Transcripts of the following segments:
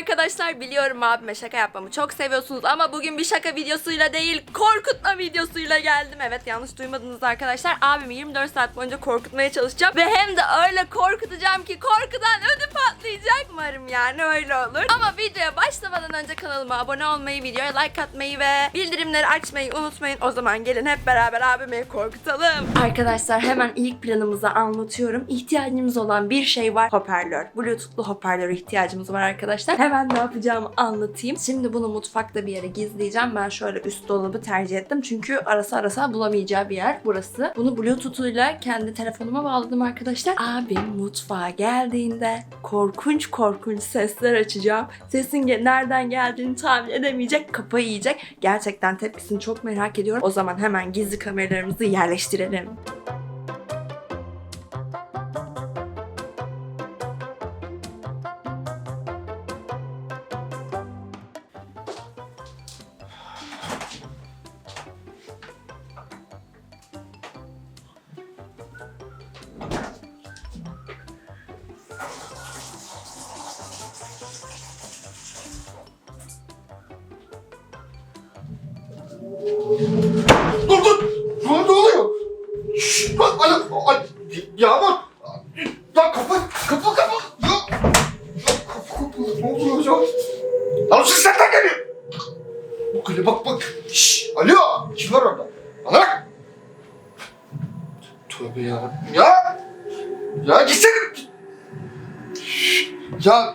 arkadaşlar biliyorum abime şaka yapmamı çok seviyorsunuz ama bugün bir şaka videosuyla değil korkutma videosuyla geldim. Evet yanlış duymadınız arkadaşlar. Abimi 24 saat boyunca korkutmaya çalışacağım ve hem de öyle korkutacağım ki korkudan ödü patlayacak. Umarım yani öyle olur. Ama videoya başlamadan önce kanalıma abone olmayı, videoya like atmayı ve bildirimleri açmayı unutmayın. O zaman gelin hep beraber abimi korkutalım. Arkadaşlar hemen ilk planımızı anlatıyorum. İhtiyacımız olan bir şey var. Hoparlör. Bluetooth'lu hoparlöre ihtiyacımız var arkadaşlar. Hemen ne yapacağımı anlatayım. Şimdi bunu mutfakta bir yere gizleyeceğim. Ben şöyle üst dolabı tercih ettim. Çünkü arasa arasa bulamayacağı bir yer burası. Bunu Bluetooth'uyla kendi telefonuma bağladım arkadaşlar. Abim mutfağa geldiğinde korkunç korkunç sesler açacağım. Sesin nereden geldiğini tahmin edemeyecek. Kafayı yiyecek. Gerçekten tepkisini çok merak ediyorum. O zaman hemen gizli kameralarımızı yerleştirelim. Ya bak! Ya kapı, kapı, kapı! Ya! Ya kapı, kapı! Ne oluyor ya? Lan ses nereden geliyor? Bak hele bak bak! Şşş! Alo! Kim var orada? Bana bak! Tövbe ya! Ya! Ya gitsene! Ya!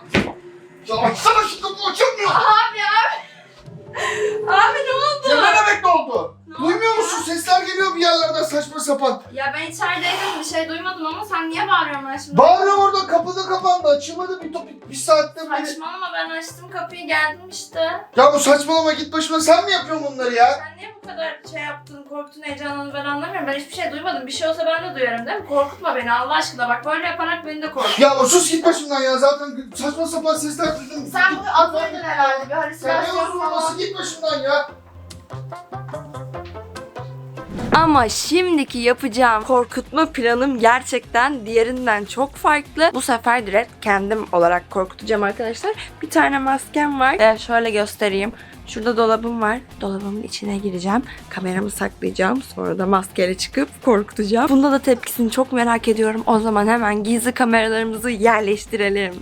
Ya açsana şu kapıyı açılmıyor! Abi abi. Abi ne oldu? Ya ne demek ne oldu? Ne Duymuyor oldu? musun? Sesler geliyor bir yerlerden saçma sapan. Ya ben içerideydim bir şey duymadım ama sen niye bağırıyorsun ben şimdi? Bağırıyorum orada kapıda kapandı açılmadı bir topik bir saatte beri. Saçmalama ben açtım kapıyı geldim işte. Ya bu saçmalama git başıma sen mi yapıyorsun bunları ya? Sen niye bu kadar şey yaptın, korktun, heyecanlandın ben anlamıyorum. Ben hiçbir şey duymadım. Bir şey olsa ben de duyarım değil mi? Korkutma beni Allah aşkına. Bak böyle yaparak beni de korkut. Ya sus git başımdan ya zaten saçma sapan sesler duydum. Sen Git, bu git, atladın git. herhalde. Bir Sen ne halüsinasyon falan. git başımdan ya. Ama şimdiki yapacağım korkutma planım gerçekten diğerinden çok farklı. Bu sefer direkt kendim olarak korkutacağım arkadaşlar. Bir tane maskem var. Ee, şöyle göstereyim. Şurada dolabım var. Dolabımın içine gireceğim. Kameramı saklayacağım. Sonra da maskeyle çıkıp korkutacağım. Bunda da tepkisini çok merak ediyorum. O zaman hemen gizli kameralarımızı yerleştirelim.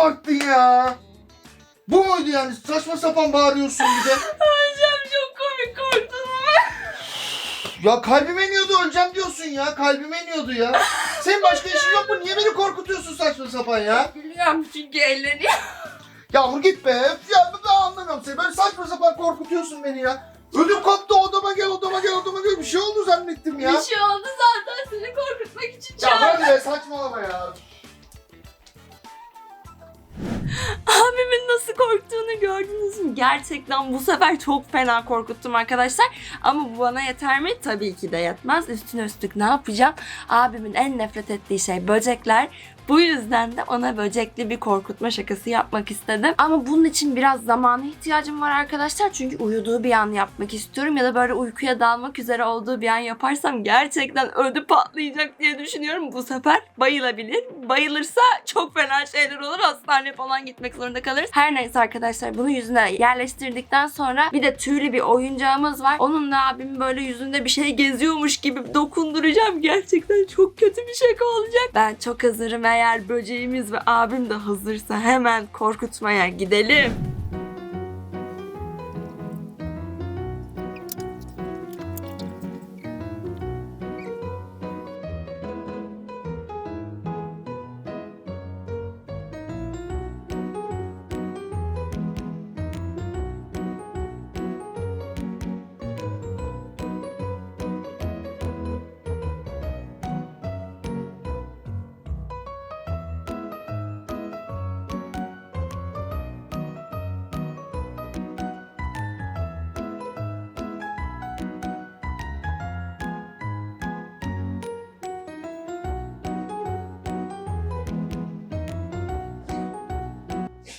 Koparttın ya. Bu muydu yani? Saçma sapan bağırıyorsun bir de. Öleceğim çok komik korktum Ya kalbime iniyordu öleceğim diyorsun ya. Kalbime iniyordu ya. Senin başka işin yok mu? Niye beni korkutuyorsun saçma sapan ya? Gülüyorum çünkü eğleniyor. Yağmur git be. Ya ben anlamıyorum seni. Böyle saçma sapan korkutuyorsun beni ya. Ödüm koptu odama gel odama gel odama gel. Bir şey oldu zannettim ya. Bir şey oldu zaten seni korkutmak için Ya çağırdım. hadi be saçmalama ya. Abimin nasıl korktuğunu gördünüz mü? Gerçekten bu sefer çok fena korkuttum arkadaşlar. Ama bu bana yeter mi? Tabii ki de yetmez. Üstüne üstlük ne yapacağım? Abimin en nefret ettiği şey böcekler. Bu yüzden de ona böcekli bir korkutma şakası yapmak istedim. Ama bunun için biraz zamana ihtiyacım var arkadaşlar. Çünkü uyuduğu bir an yapmak istiyorum. Ya da böyle uykuya dalmak üzere olduğu bir an yaparsam gerçekten ödü patlayacak diye düşünüyorum. Bu sefer bayılabilir. Bayılırsa çok fena şeyler olur. Hastaneye falan gitmek zorunda kalırız. Her neyse arkadaşlar bunu yüzüne yerleştirdikten sonra bir de tüylü bir oyuncağımız var. Onunla abim böyle yüzünde bir şey geziyormuş gibi dokunduracağım. Gerçekten çok kötü bir şaka olacak. Ben çok hazırım eğer böceğimiz ve abim de hazırsa hemen korkutmaya gidelim.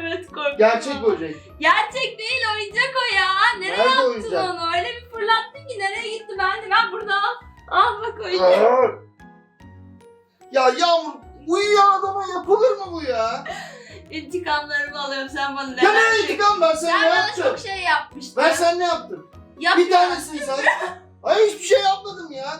Evet korktum. Gerçek böcek. Gerçek değil oyuncak o ya. Nereye Nerede attın oyuncak? onu? Öyle bir fırlattın ki nereye gitti ben de ben burada al. Al bak oyuncak. Aa! Ya Yağmur uyuyan adama yapılır mı bu ya? İntikamlarımı alıyorum sen bana Ya ne şey- intikam ben sana Sen ne bana yaptım? çok şey yapmıştın. Ben sen ne yaptım? Yap Bir tanesini sen. Ay hiçbir şey yapmadım ya.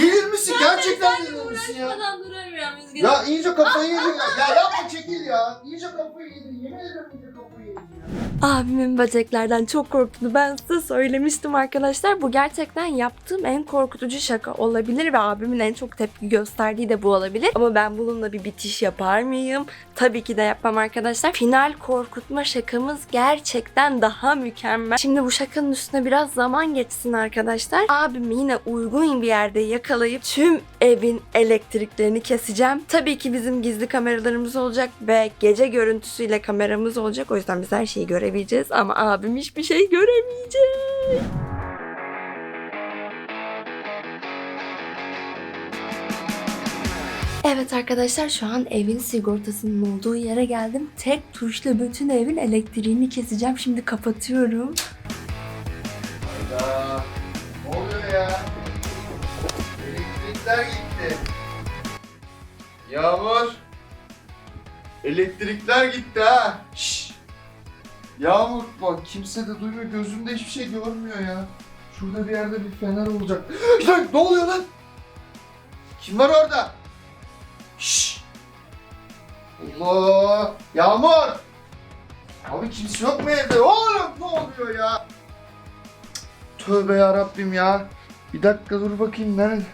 Gelir misin? Gerçekten gelir misin ya? Uğraşmadan duramıyorum üzgünüm. Ya iyice kafayı yedin ya. Ya yapma çekil ya. İyice kafayı yedin. Yemin ederim iyice kafayı yedin ya. Abimin böceklerden çok korktuğunu ben size söylemiştim arkadaşlar. Bu gerçekten yaptığım en korkutucu şaka olabilir ve abimin en çok tepki gösterdiği de bu olabilir. Ama ben bununla bir bitiş yapar mıyım? Tabii ki de yapmam arkadaşlar. Final korkutma şakamız gerçekten daha mükemmel. Şimdi bu şakanın üstüne biraz zaman geçsin arkadaşlar. Abimi yine uygun bir yerde yakalayıp tüm evin elektriklerini keseceğim. Tabii ki bizim gizli kameralarımız olacak ve gece görüntüsüyle kameramız olacak. O yüzden biz her şeyi görebileceğiz ama abim hiçbir şey göremeyecek. Evet arkadaşlar şu an evin sigortasının olduğu yere geldim. Tek tuşla bütün evin elektriğini keseceğim. Şimdi kapatıyorum. Hayda. Ne oluyor ya? Elektrikler gitti. Yağmur. Elektrikler gitti ha. Şşş. Yağmur bak kimse de duymuyor. Gözümde hiçbir şey görmüyor ya. Şurada bir yerde bir fener olacak. Lan ne oluyor lan? Kim var orada? Şşş. Allah. Yağmur. Abi kimse yok mu evde? Oğlum ne oluyor ya? Tövbe ya Rabbim ya. Bir dakika dur bakayım nerede?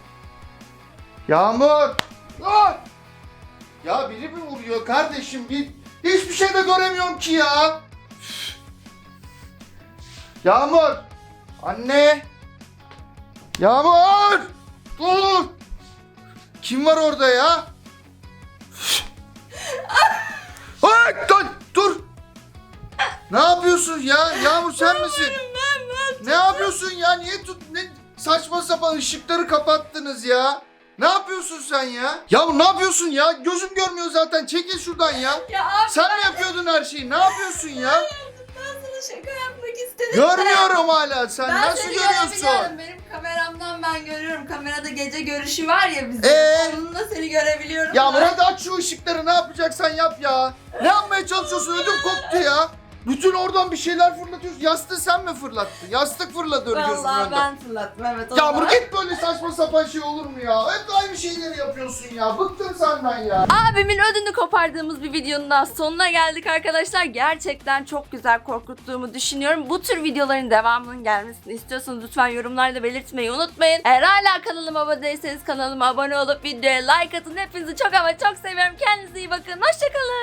Yağmur! Lan! Ya biri mi vuruyor kardeşim? Bir hiçbir şey de göremiyorum ki ya. Üf. Yağmur! Anne! Yağmur! Dur! Kim var orada ya? Ay, dur, dur! Ne yapıyorsun ya? Yağmur sen misin? Ne yapıyorsun ya? Niye tut ne saçma sapan ışıkları kapattınız ya? Ne yapıyorsun sen ya? Ya ne yapıyorsun ya? Gözüm görmüyor zaten. Çekil şuradan ya. Ya abi Sen mi yapıyordun her şeyi? Ne yapıyorsun ya? ben sana şaka yapmak istedim. Görmüyorum hala. Sen Ben nasıl seni görüyorsun? Benim kameramdan ben görüyorum. Kamerada gece görüşü var ya bizim. Ee? Onunla seni görebiliyorum. Yağmur ben. hadi aç şu ışıkları. Ne yapacaksan yap ya. Ne yapmaya çalışıyorsun? Ödüm koptu ya. Bütün oradan bir şeyler fırlatıyorsun. Yastığı sen mi fırlattın? Yastık fırladı gözümün Vallahi önünde. ben fırlattım evet. Yağmur ondan. git böyle saçma sapan şey olur mu ya? Hep aynı şeyleri yapıyorsun ya. Bıktım senden ya. Abimin ödünü kopardığımız bir videonun daha sonuna geldik arkadaşlar. Gerçekten çok güzel korkuttuğumu düşünüyorum. Bu tür videoların devamının gelmesini istiyorsanız lütfen yorumlarda belirtmeyi unutmayın. Eğer hala kanalıma abone değilseniz kanalıma abone olup videoya like atın. Hepinizi çok ama çok seviyorum. Kendinize iyi bakın. Hoşçakalın.